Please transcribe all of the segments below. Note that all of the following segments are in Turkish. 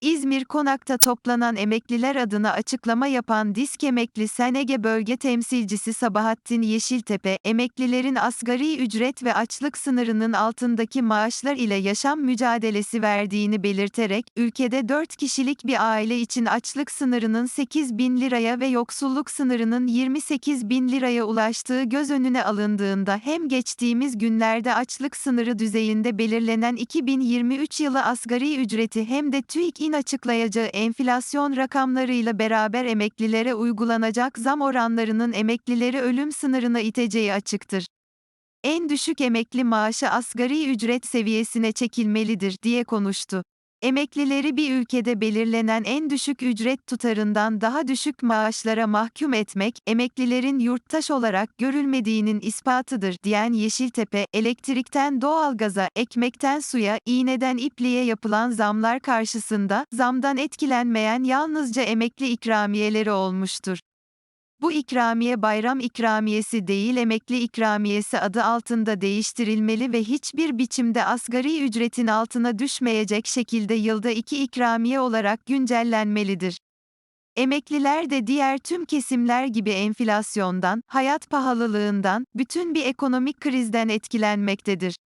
easy İzmir Konak'ta toplanan emekliler adına açıklama yapan Disk Emekli Senege Bölge Temsilcisi Sabahattin Yeşiltepe, emeklilerin asgari ücret ve açlık sınırının altındaki maaşlar ile yaşam mücadelesi verdiğini belirterek, ülkede 4 kişilik bir aile için açlık sınırının 8 bin liraya ve yoksulluk sınırının 28 bin liraya ulaştığı göz önüne alındığında hem geçtiğimiz günlerde açlık sınırı düzeyinde belirlenen 2023 yılı asgari ücreti hem de TÜİK'in açıklayacağı enflasyon rakamlarıyla beraber emeklilere uygulanacak zam oranlarının emeklileri ölüm sınırına iteceği açıktır. En düşük emekli maaşı asgari ücret seviyesine çekilmelidir diye konuştu. Emeklileri bir ülkede belirlenen en düşük ücret tutarından daha düşük maaşlara mahkum etmek, emeklilerin yurttaş olarak görülmediğinin ispatıdır diyen Yeşiltepe, elektrikten doğalgaza, ekmekten suya, iğneden ipliğe yapılan zamlar karşısında, zamdan etkilenmeyen yalnızca emekli ikramiyeleri olmuştur. Bu ikramiye bayram ikramiyesi değil emekli ikramiyesi adı altında değiştirilmeli ve hiçbir biçimde asgari ücretin altına düşmeyecek şekilde yılda iki ikramiye olarak güncellenmelidir. Emekliler de diğer tüm kesimler gibi enflasyondan, hayat pahalılığından, bütün bir ekonomik krizden etkilenmektedir.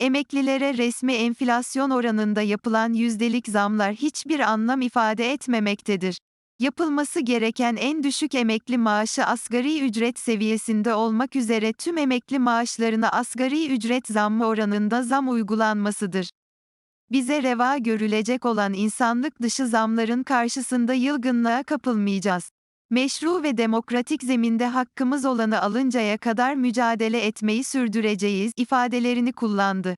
Emeklilere resmi enflasyon oranında yapılan yüzdelik zamlar hiçbir anlam ifade etmemektedir. Yapılması gereken en düşük emekli maaşı asgari ücret seviyesinde olmak üzere tüm emekli maaşlarına asgari ücret zammı oranında zam uygulanmasıdır. Bize reva görülecek olan insanlık dışı zamların karşısında yılgınlığa kapılmayacağız. Meşru ve demokratik zeminde hakkımız olanı alıncaya kadar mücadele etmeyi sürdüreceğiz ifadelerini kullandı.